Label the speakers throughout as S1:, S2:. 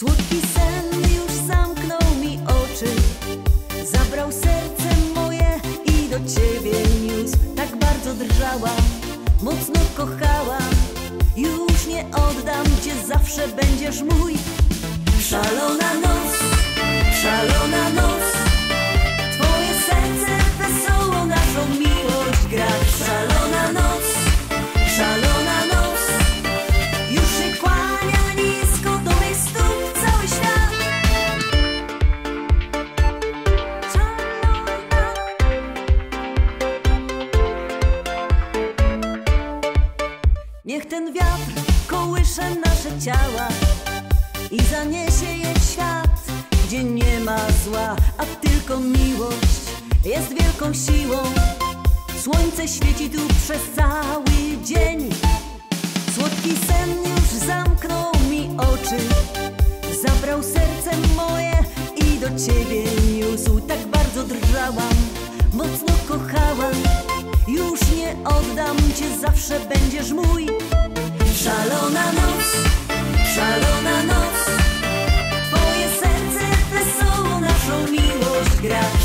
S1: Słodki sen już zamknął mi oczy, zabrał serce moje i do ciebie niósł. Tak bardzo drżałam, mocno kochałam, już nie oddam cię, zawsze będziesz mój. Szalona noc, szalona noc, i zaniesie je w świat, gdzie nie ma zła, a tylko miłość jest wielką siłą. Słońce świeci tu przez cały dzień. Słodki sen już zamknął mi oczy, zabrał serce moje i do ciebie niósł. Tak bardzo drżałam, mocno kochałam. Już nie oddam cię, zawsze będziesz mój. Szalona noc, szalona noc, miłość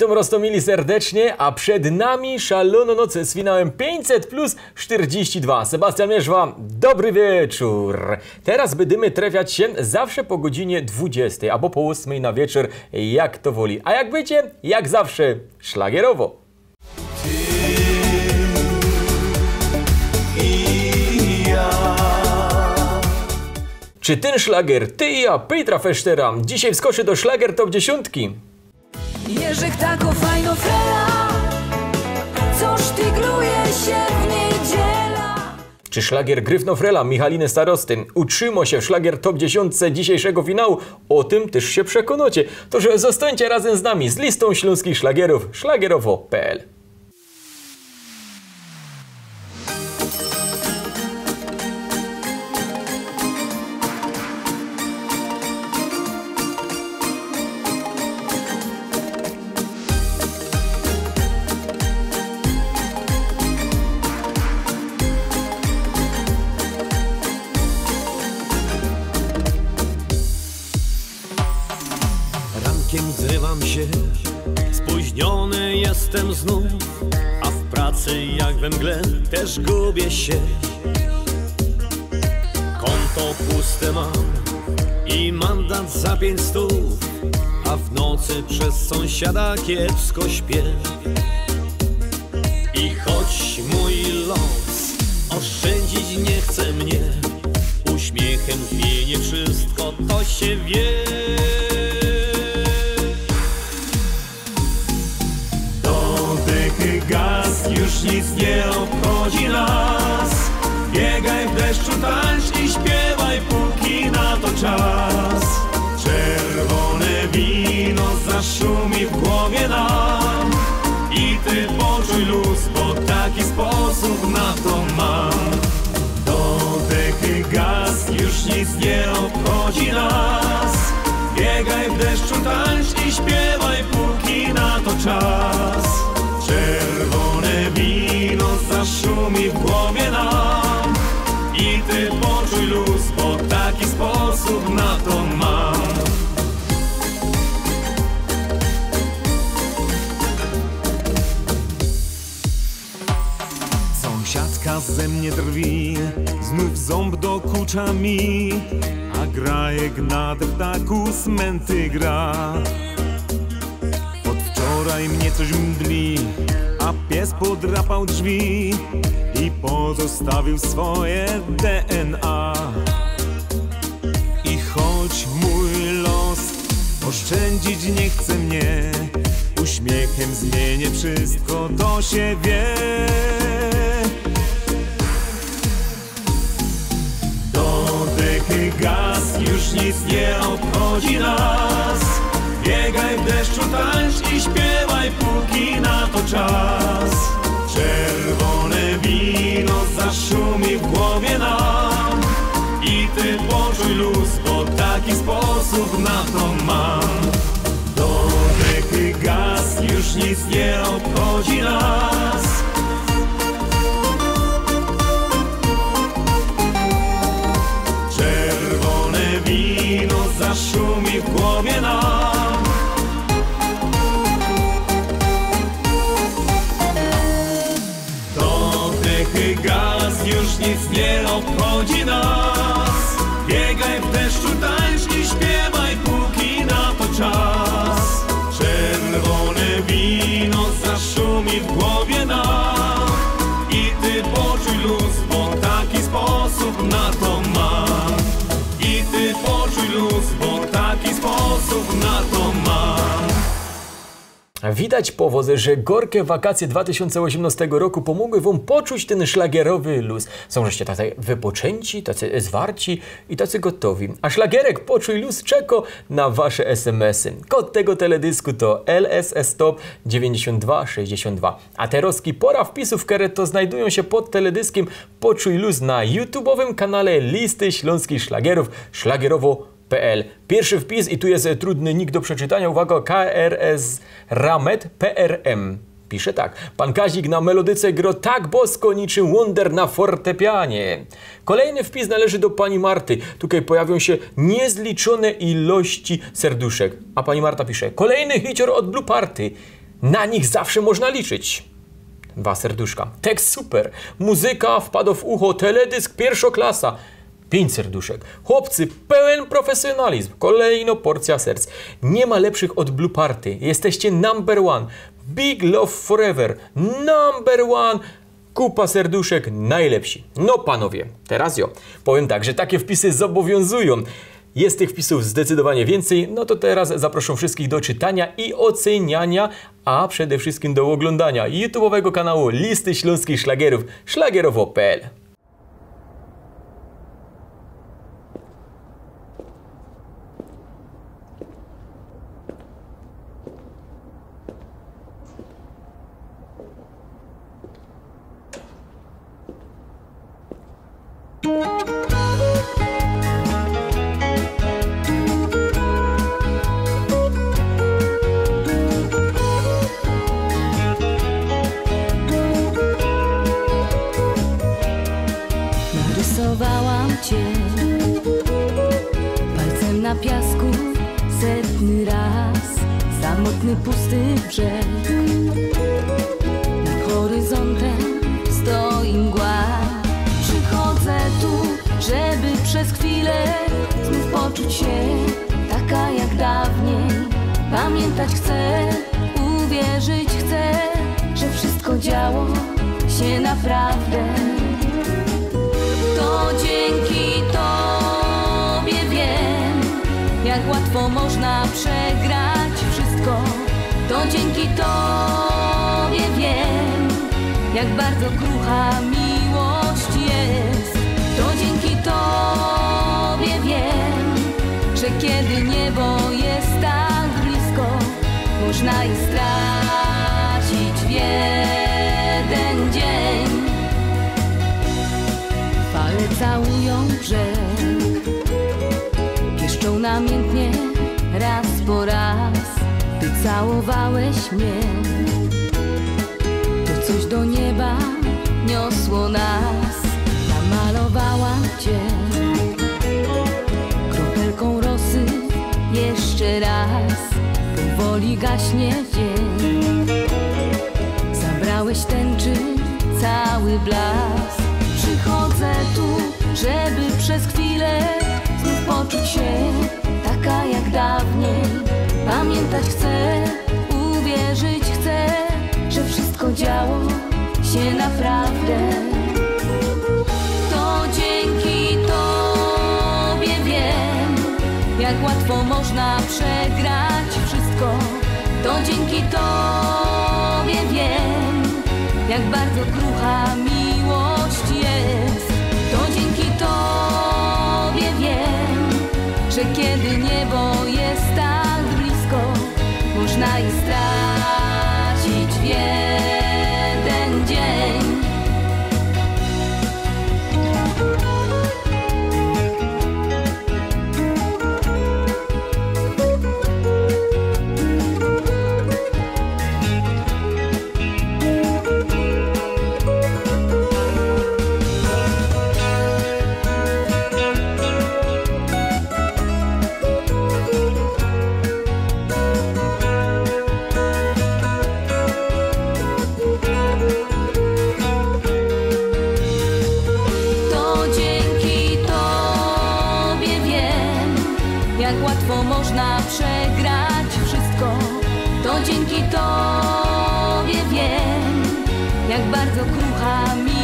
S2: Witam Rostomili serdecznie, a przed nami szalono noc z finałem 500 plus 42. Sebastian Mierzwa, dobry wieczór. Teraz będziemy trafiać się zawsze po godzinie 20 albo po 8 na wieczór, jak to woli. A jak wiecie, jak zawsze, szlagierowo. Czy ten szlagier, ty i ja, Petra Feштera, dzisiaj wskoczy do szlagier top 10?
S1: Jerzych tako fajno frela, coż tygruje się w niedziela.
S2: Czy szlagier Gryfnofrela Michaliny Starosty utrzyma się w szlagier top 10 dzisiejszego finału? O tym też się przekonacie. To, że zostańcie razem z nami z listą śląskich szlagierów szlagierowo.pl
S3: też gubię się. Konto puste mam i mandat za pięć stów, a w nocy przez sąsiada kiepsko śpię. I choć mój los oszczędzić nie chce mnie, uśmiechem zmienię wszystko, to się wie. sposób na to mam. Do dechy gaz, już nic nie obchodzi nas. Biegaj w deszczu, tańcz i śpiewaj, póki na to czas. Czerwone wino zaszumi w głowie nam. I ty poczuj luz, bo taki sposób na to mam. Ze mnie drwi, znów ząb dokucza mi, a grajek na deptaku smęty gra. Od wczoraj mnie coś mdli, a pies podrapał drzwi i pozostawił swoje DNA. I choć mój los oszczędzić nie chce mnie, uśmiechem zmienię wszystko, to się wie. Dodechy gaz, już nic nie obchodzi nas. Biegaj w deszczu, tańcz i śpiewaj, póki na to czas. Czerwone wino zaszumi w głowie nam i ty poczuj luz, bo taki sposób na to mam. Dodechy gaz, już nic nie obchodzi nas. Już nic nie obchodzi nas. Biegaj w deszczu, tańcz
S2: Widać po wozie, że gorkie wakacje 2018 roku pomogły wam poczuć ten szlagierowy luz. Są żeście tacy wypoczęci, tacy zwarci i tacy gotowi. A szlagierek Poczuj Luz czeka na wasze SMS-y. Kod tego teledysku to LSS Top 9262. A teroski pora wpisów, które to znajdują się pod teledyskiem Poczuj Luz na YouTube'owym kanale Listy Śląskich Szlagierów szlagierowo PL. Pierwszy wpis i tu jest e, trudny nick do przeczytania. Uwaga, KRS Ramet PRM. Pisze tak. Pan Kazik na melodyce gro tak bosko niczym Wonder na fortepianie. Kolejny wpis należy do pani Marty. Tutaj pojawią się niezliczone ilości serduszek. A pani Marta pisze. Kolejny hicior od Blue Party. Na nich zawsze można liczyć. Dwa serduszka. Tekst super. Muzyka wpadł w ucho. Teledysk pierwszoklasa. Pięć serduszek. Chłopcy, pełen profesjonalizm. Kolejno porcja serc. Nie ma lepszych od Blue Party. Jesteście number one. Big love forever. Number one. Kupa serduszek, najlepsi. No panowie, teraz jo. Powiem tak, że takie wpisy zobowiązują. Jest tych wpisów zdecydowanie więcej, no to teraz zaproszę wszystkich do czytania i oceniania, a przede wszystkim do oglądania YouTube'owego kanału Listy Śląskich Szlagierów szlagierowo.pl.
S4: przez chwilę znów poczuć się taka jak dawniej. Pamiętać chcę, uwierzyć chcę, że wszystko działo się naprawdę. To dzięki Tobie wiem, jak łatwo można przegrać wszystko. To dzięki Tobie wiem, jak bardzo krucha dzięki Tobie wiem, że kiedy niebo jest tak blisko, można je stracić w jeden dzień. Fale całują brzeg namiętnie raz po raz Ty całowałeś mnie To coś do nieba niosło nas Namalowałam Cię. Kropelką rosy jeszcze raz. Powoli gaśnie dzień. Zabrałeś tęczy cały blask. Przychodzę tu, żeby przez chwilę Znów poczuć się taka jak dawniej. Pamiętać chcę, uwierzyć chcę Że wszystko działo się naprawdę Jak łatwo można przegrać wszystko. To dzięki Tobie wiem Jak bardzo krucha miłość jest jak łatwo można przegrać wszystko. To dzięki Tobie wiem, jak bardzo krucha miłość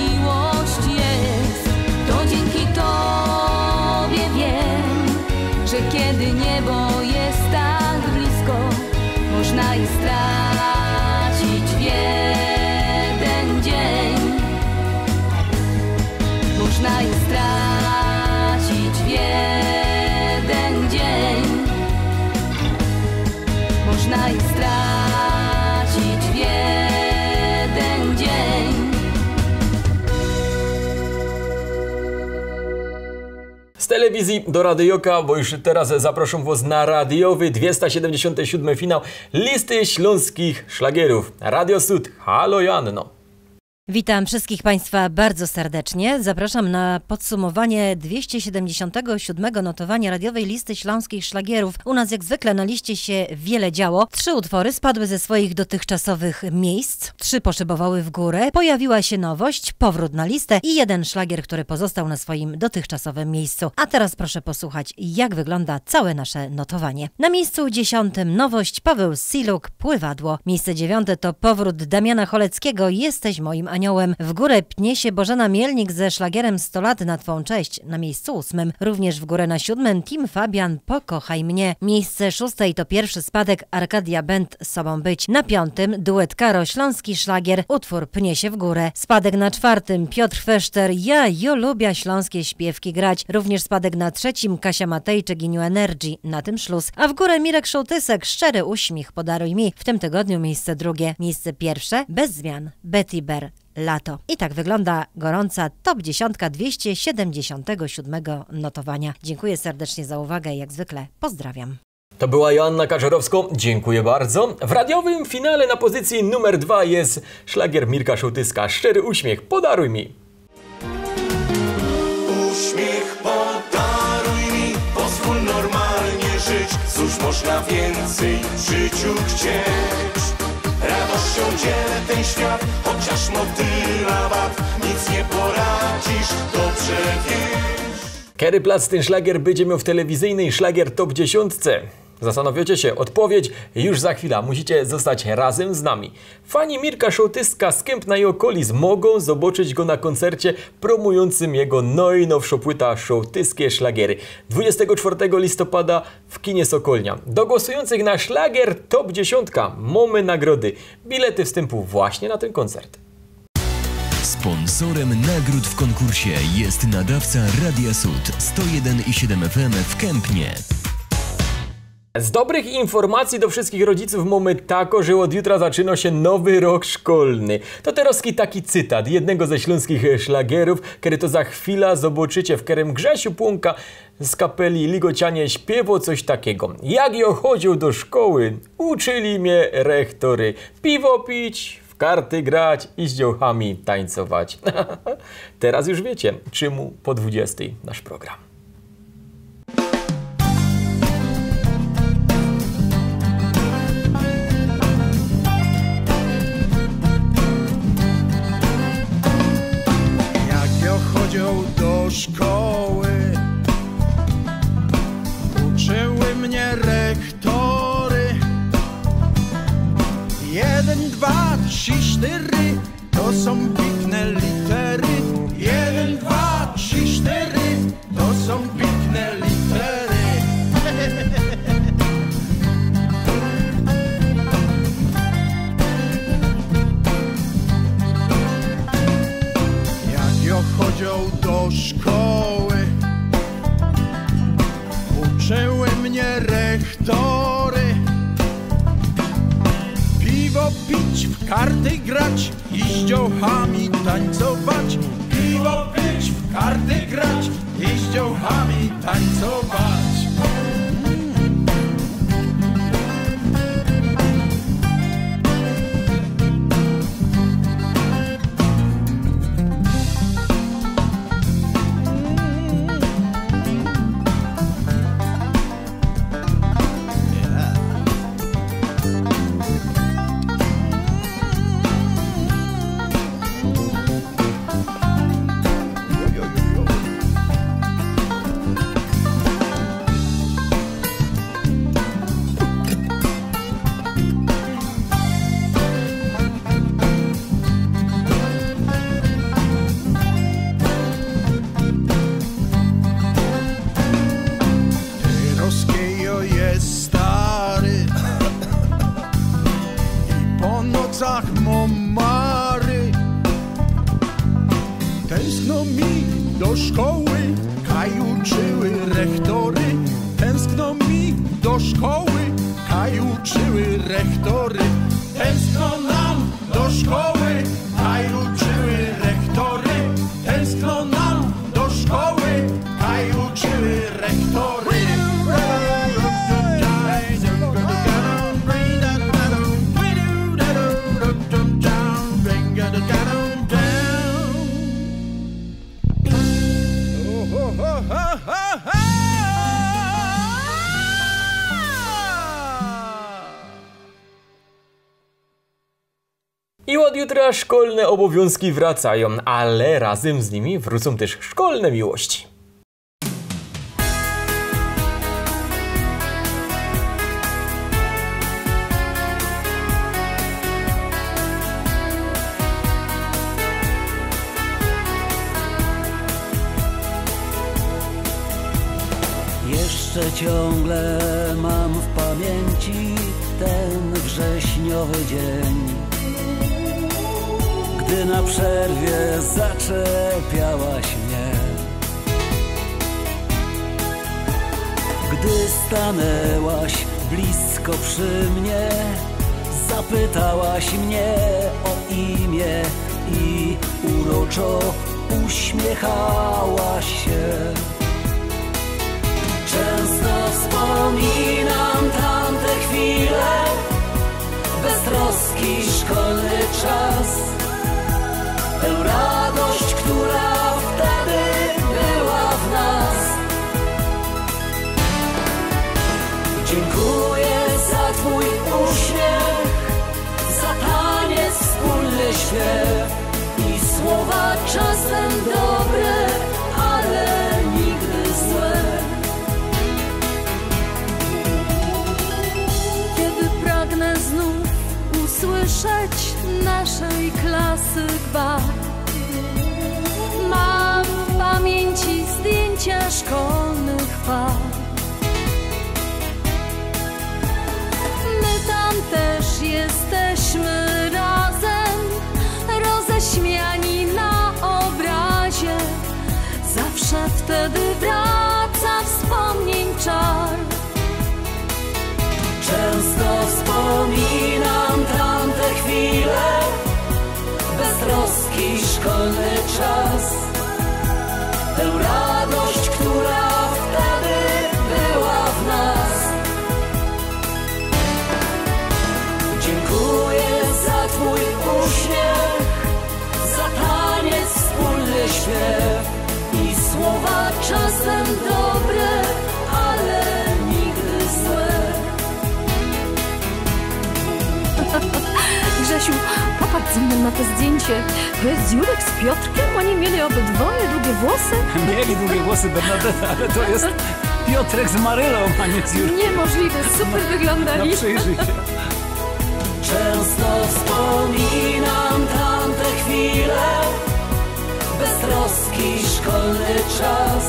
S2: telewizji do radioka, bo już teraz zapraszam Was na radiowy 277 finał listy śląskich szlagierów. Radio Sud, halo Janno.
S5: Witam wszystkich Państwa bardzo serdecznie. Zapraszam na podsumowanie 277 notowania radiowej listy śląskich szlagierów. U nas jak zwykle na liście się wiele działo. Trzy utwory spadły ze swoich dotychczasowych miejsc, trzy poszybowały w górę, pojawiła się nowość, powrót na listę i jeden szlagier, który pozostał na swoim dotychczasowym miejscu. A teraz proszę posłuchać, jak wygląda całe nasze notowanie. Na miejscu dziesiątym nowość Paweł Siluk, Pływadło. Miejsce dziewiąte to powrót Damiana Choleckiego, Jesteś moim aniołem. W górę pnie się Bożena Mielnik ze szlagierem 100 lat na Twą cześć. Na miejscu ósmym, również w górę na siódmym Tim Fabian, Pokochaj mnie. Miejsce szóste i to pierwszy spadek Arkadia Band Sobą być. Na piątym duet Karo Śląski Szlagier, utwór pnie się w górę. Spadek na czwartym Piotr Feszter, ja jo lubię śląskie śpiewki grać. Również spadek na trzecim Kasia Matejczyk i New Energy, na tym szluz. A w górę Mirek Szołtysek, szczery uśmiech, podaruj mi. W tym tygodniu miejsce drugie. Miejsce pierwsze, bez zmian, Betty Bear. Lato. I tak wygląda gorąca top 10 277 notowania. Dziękuję serdecznie za uwagę i jak zwykle pozdrawiam.
S2: To była Joanna Kaczorowska, dziękuję bardzo. W radiowym finale na pozycji numer dwa jest szlagier Mirka Szołtyska, Szczery uśmiech, podaruj mi.
S3: Uśmiech podaruj mi, pozwól normalnie żyć. Cóż można więcej w życiu chcieć? Radością dzielę ten świat, chociaż motyla wad. Nic nie poradzisz, dobrze wiesz.
S2: Kiedy plac ten szlagier będzie miał w telewizyjnej szlagier top 10? Zastanawiacie się? Odpowiedź już za chwilę. Musicie zostać razem z nami. Fani Mirka Szołtyska z Kępna i okolic mogą zobaczyć go na koncercie promującym jego najnowszą płyta Szołtyskie Szlagiery 24 listopada w kinie Sokolnia. Do głosujących na szlagier top 10 mamy nagrody. Bilety wstępu właśnie na ten koncert.
S6: Sponsorem nagród w konkursie jest nadawca Radia Sud 101,7 FM w Kępnie.
S2: Z dobrych informacji do wszystkich rodziców mamy tako, że od jutra zaczyna się nowy rok szkolny. To teraz taki cytat jednego ze śląskich szlagierów, kiedy to za chwilę zobaczycie w kerem Grzesiu Płonka z kapeli Ligocianie śpiewo coś takiego. Jak ja chodził do szkoły, uczyli mnie rektory piwo pić, w karty grać i z dziołchami tańcować. Teraz już wiecie, czemu po 20 nasz program.
S7: Trzy, cztery, to są piękne litery. Jeden, dwa, trzy, cztery, to są piękne litery. Jak ja chodził do szkoły, uczyły mnie rektory. Piwo pić, karty grać i z dziołchami tańcować. Piwo pić, w karty grać i z dziołchami tańcować.
S2: Jutra szkolne obowiązki wracają, ale razem z nimi wrócą też szkolne miłości.
S8: Jeszcze ciągle mam w pamięci ten wrześniowy dzień, gdy na przerwie zaczepiałaś mnie. Gdy stanęłaś blisko przy mnie, zapytałaś mnie o imię i uroczo uśmiechałaś się. Często wspominam tamte chwile, beztroski szkolny czas. Tę radość, która wtedy była w nas. Dziękuję za Twój uśmiech, za taniec, wspólny śpiew i słowa czasem dobre, czas. Tę radość, która wtedy była w nas. Dziękuję za Twój uśmiech, za taniec, wspólny śpiew i słowa czasem dobre,
S9: Grzesiu, popatrz ze mną na to zdjęcie. To jest Jurek z Piotrkiem? Oni mieli obydwoje długie włosy?
S10: Mieli długie włosy Bernadetta, ale to jest Piotrek z Marylą, a nie z Jurkiem.
S9: Niemożliwe, super
S10: No
S9: wyglądali.
S10: przyjrzyj się.
S8: Często wspominam tamte chwile, beztroski szkolny czas.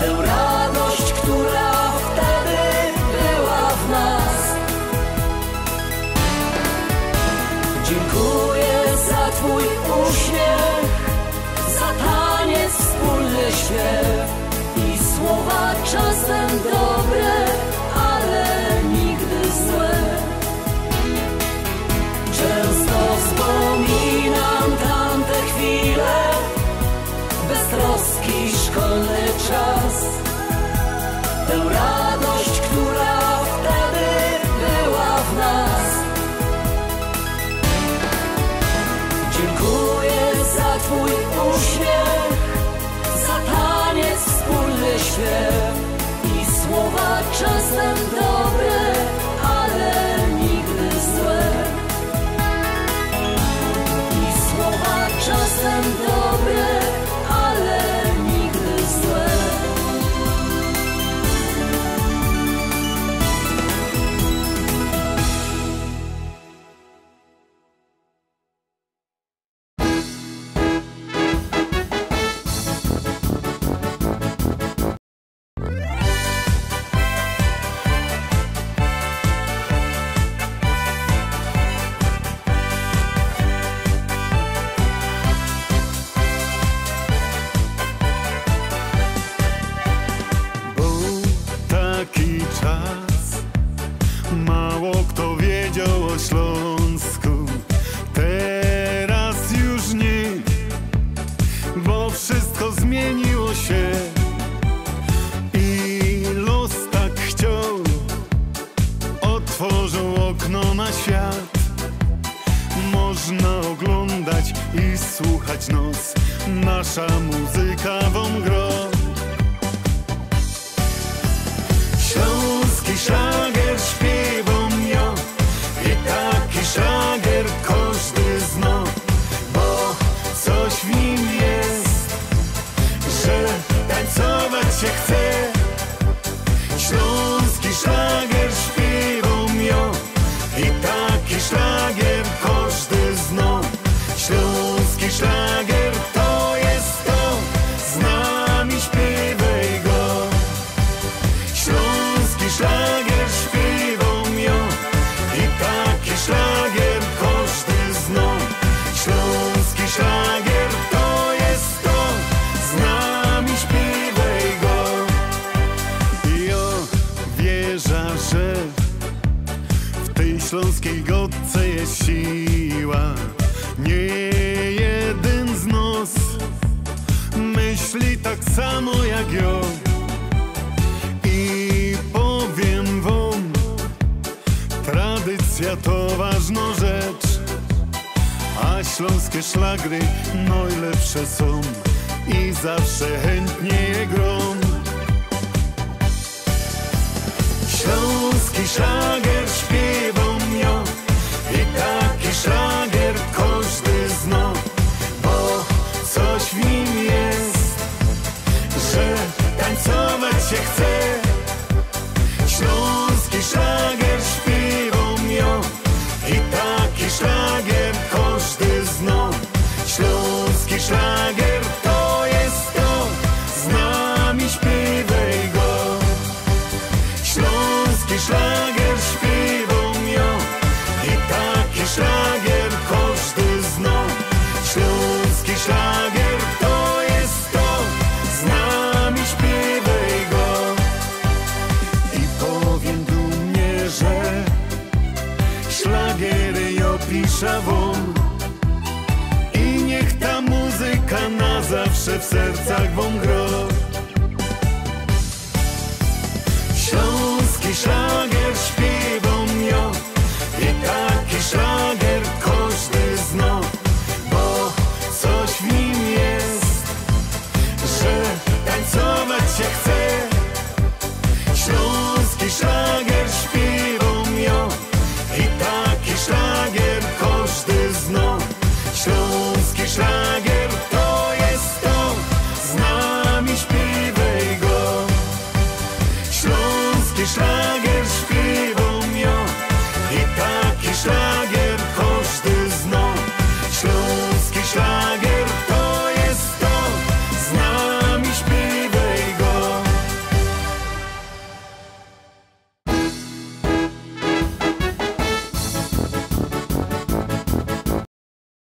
S8: Tę radość, która uśmiech, za taniec, wspólny śpiew i słowa czasem dobre,
S11: otworzył okno na świat. Można oglądać i słuchać nos, nasza muzyka wam gro. Śląski szlagier śpiewam ja I taki szlagier siła Nie jeden z nas Myśli tak samo jak ja i powiem wam, tradycja to ważna rzecz, a śląskie szlagry najlepsze są i zawsze chętnie je grom. Śląski szlagier i taki szlagier każdy zna, bo coś w nim jest że tańcować się chce.